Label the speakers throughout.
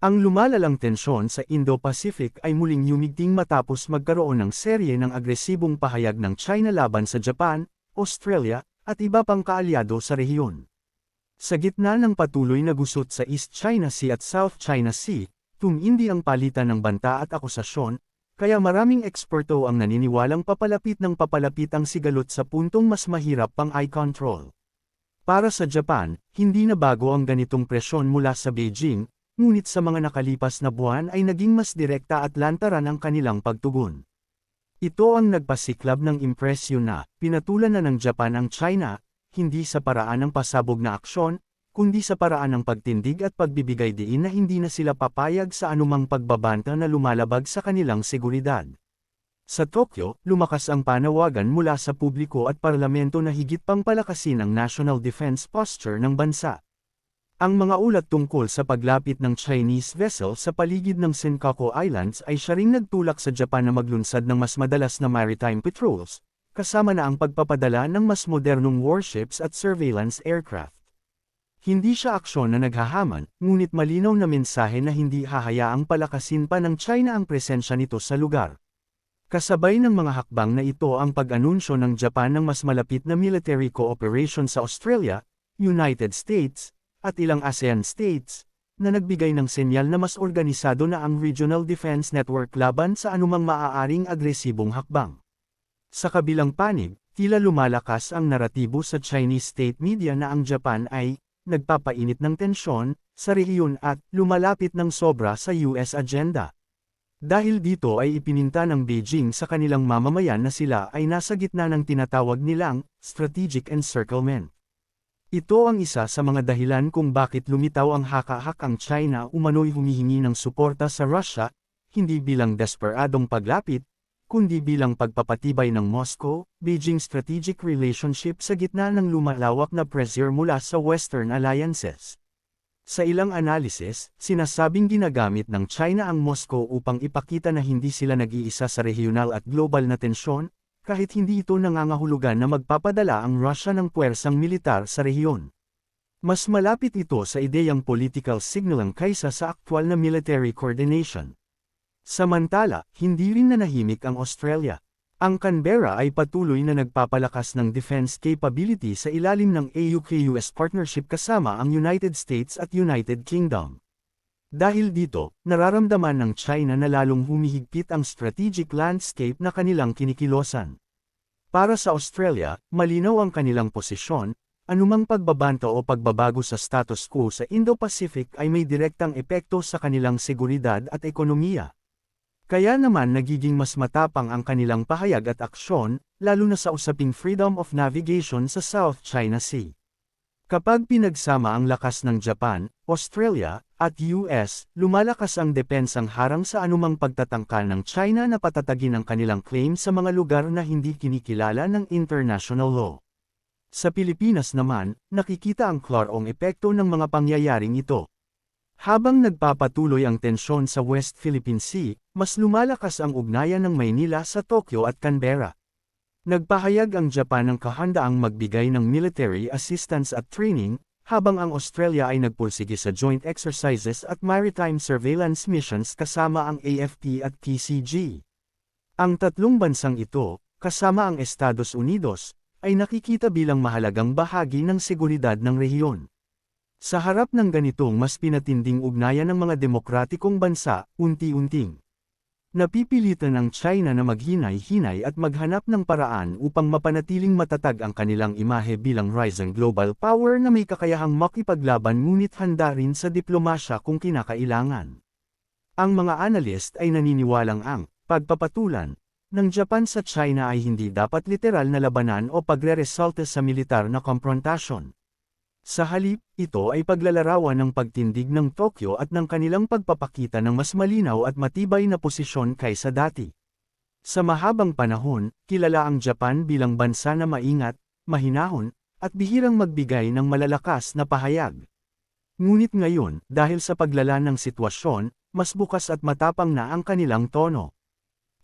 Speaker 1: Ang lumalalang tensyon sa Indo-Pacific ay muling yumigting matapos magkaroon ng serye ng agresibong pahayag ng China laban sa Japan, Australia, at iba pang kaalyado sa rehiyon. Sa gitna ng patuloy na gusot sa East China Sea at South China Sea, tumindi ang palitan ng banta at akusasyon, kaya maraming eksperto ang naniniwalang papalapit ng papalapit ang sigalot sa puntong mas mahirap pang eye control. Para sa Japan, hindi na bago ang ganitong presyon mula sa Beijing, ngunit sa mga nakalipas na buwan ay naging mas direkta at lantaran ang kanilang pagtugon. Ito ang nagpasiklab ng impresyon na, pinatulan na ng Japan ang China, hindi sa paraan ng pasabog na aksyon, kundi sa paraan ng pagtindig at pagbibigay diin na hindi na sila papayag sa anumang pagbabanta na lumalabag sa kanilang seguridad. Sa Tokyo, lumakas ang panawagan mula sa publiko at parlamento na higit pang palakasin ang national defense posture ng bansa. Ang mga ulat tungkol sa paglapit ng Chinese vessel sa paligid ng Senkaku Islands ay siya nagtulak sa Japan na maglunsad ng mas madalas na maritime patrols, kasama na ang pagpapadala ng mas modernong warships at surveillance aircraft. Hindi siya aksyon na naghahaman, ngunit malinaw na mensahe na hindi hahayaang palakasin pa ng China ang presensya nito sa lugar. Kasabay ng mga hakbang na ito ang pag-anunsyo ng Japan ng mas malapit na military cooperation sa Australia, United States, at ilang ASEAN states, na nagbigay ng senyal na mas organisado na ang Regional Defense Network laban sa anumang maaaring agresibong hakbang. Sa kabilang panig, tila lumalakas ang naratibo sa Chinese state media na ang Japan ay nagpapainit ng tensyon sa rehiyon at lumalapit ng sobra sa US agenda. Dahil dito ay ipininta ng Beijing sa kanilang mamamayan na sila ay nasa gitna ng tinatawag nilang strategic encirclement. Ito ang isa sa mga dahilan kung bakit lumitaw ang haka-hak ang China umano'y humihingi ng suporta sa Russia, hindi bilang desperadong paglapit, kundi bilang pagpapatibay ng Moscow-Beijing strategic relationship sa gitna ng lumalawak na pressure mula sa Western alliances. Sa ilang analysis, sinasabing ginagamit ng China ang Moscow upang ipakita na hindi sila nag-iisa sa regional at global na tensyon, kahit hindi ito nangangahulugan na magpapadala ang Russia ng puwersang militar sa rehiyon. Mas malapit ito sa ideyang political signaling kaysa sa aktwal na military coordination. Samantala, hindi rin nanahimik ang Australia. Ang Canberra ay patuloy na nagpapalakas ng defense capability sa ilalim ng AUKUS partnership kasama ang United States at United Kingdom. Dahil dito, nararamdaman ng China na lalong humihigpit ang strategic landscape na kanilang kinikilosan. Para sa Australia, malinaw ang kanilang posisyon, anumang pagbabanta o pagbabago sa status quo sa Indo-Pacific ay may direktang epekto sa kanilang seguridad at ekonomiya. Kaya naman nagiging mas matapang ang kanilang pahayag at aksyon, lalo na sa usaping freedom of navigation sa South China Sea. Kapag pinagsama ang lakas ng Japan, Australia, at US, lumalakas ang depensang harang sa anumang pagtatangka ng China na patatagin ang kanilang claim sa mga lugar na hindi kinikilala ng international law. Sa Pilipinas naman, nakikita ang klarong epekto ng mga pangyayaring ito. Habang nagpapatuloy ang tensyon sa West Philippine Sea, mas lumalakas ang ugnayan ng Maynila sa Tokyo at Canberra. Nagpahayag ang Japan ng kahandaang magbigay ng military assistance at training, habang ang Australia ay nagpulsige sa joint exercises at maritime surveillance missions kasama ang AFP at PCG. Ang tatlong bansang ito, kasama ang Estados Unidos, ay nakikita bilang mahalagang bahagi ng seguridad ng rehiyon. Sa harap ng ganitong mas pinatinding ugnayan ng mga demokratikong bansa, unti-unting Napipilitan ang China na maghinay-hinay at maghanap ng paraan upang mapanatiling matatag ang kanilang imahe bilang rising global power na may kakayahang makipaglaban ngunit handa rin sa diplomasya kung kinakailangan. Ang mga analyst ay naniniwalang ang pagpapatulan ng Japan sa China ay hindi dapat literal na labanan o pagre-resulta sa militar na komprontasyon. Sa halip, ito ay paglalarawan ng pagtindig ng Tokyo at ng kanilang pagpapakita ng mas malinaw at matibay na posisyon kaysa dati. Sa mahabang panahon, kilala ang Japan bilang bansa na maingat, mahinahon, at bihirang magbigay ng malalakas na pahayag. Ngunit ngayon, dahil sa paglala ng sitwasyon, mas bukas at matapang na ang kanilang tono.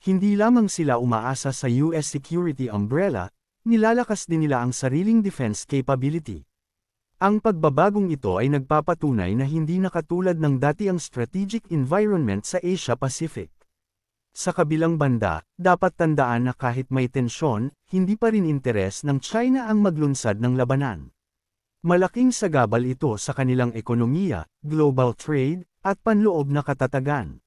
Speaker 1: Hindi lamang sila umaasa sa US security umbrella, nilalakas din nila ang sariling defense capability. Ang pagbabagong ito ay nagpapatunay na hindi na katulad ng dati ang strategic environment sa Asia-Pacific. Sa kabilang banda, dapat tandaan na kahit may tensyon, hindi pa rin interes ng China ang maglunsad ng labanan. Malaking sagabal ito sa kanilang ekonomiya, global trade, at panloob na katatagan.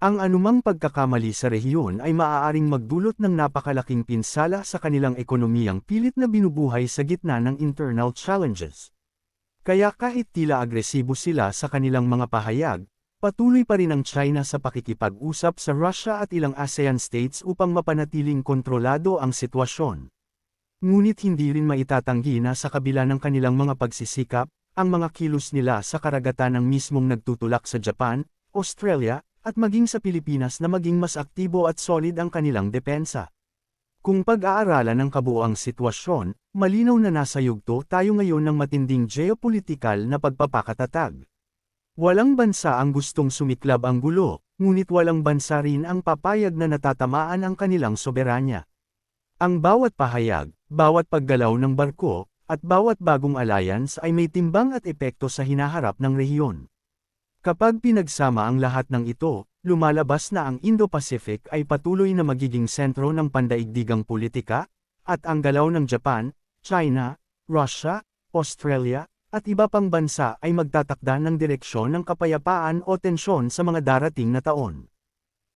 Speaker 1: Ang anumang pagkakamali sa rehiyon ay maaaring magdulot ng napakalaking pinsala sa kanilang ekonomiyang pilit na binubuhay sa gitna ng internal challenges. Kaya kahit tila agresibo sila sa kanilang mga pahayag, patuloy pa rin ang China sa pakikipag-usap sa Russia at ilang ASEAN states upang mapanatiling kontrolado ang sitwasyon. Ngunit hindi rin maitatanggi na sa kabila ng kanilang mga pagsisikap, ang mga kilos nila sa karagatan ng mismong nagtutulak sa Japan, Australia, at maging sa Pilipinas na maging mas aktibo at solid ang kanilang depensa. Kung pag-aaralan ng kabuoang sitwasyon, malinaw na nasa yugto tayo ngayon ng matinding geopolitikal na pagpapakatatag. Walang bansa ang gustong sumiklab ang gulo, ngunit walang bansa rin ang papayag na natatamaan ang kanilang soberanya. Ang bawat pahayag, bawat paggalaw ng barko, at bawat bagong alliance ay may timbang at epekto sa hinaharap ng rehiyon. Kapag pinagsama ang lahat ng ito, lumalabas na ang Indo-Pacific ay patuloy na magiging sentro ng pandaigdigang politika, at ang galaw ng Japan, China, Russia, Australia, at iba pang bansa ay magtatakda ng direksyon ng kapayapaan o tensyon sa mga darating na taon.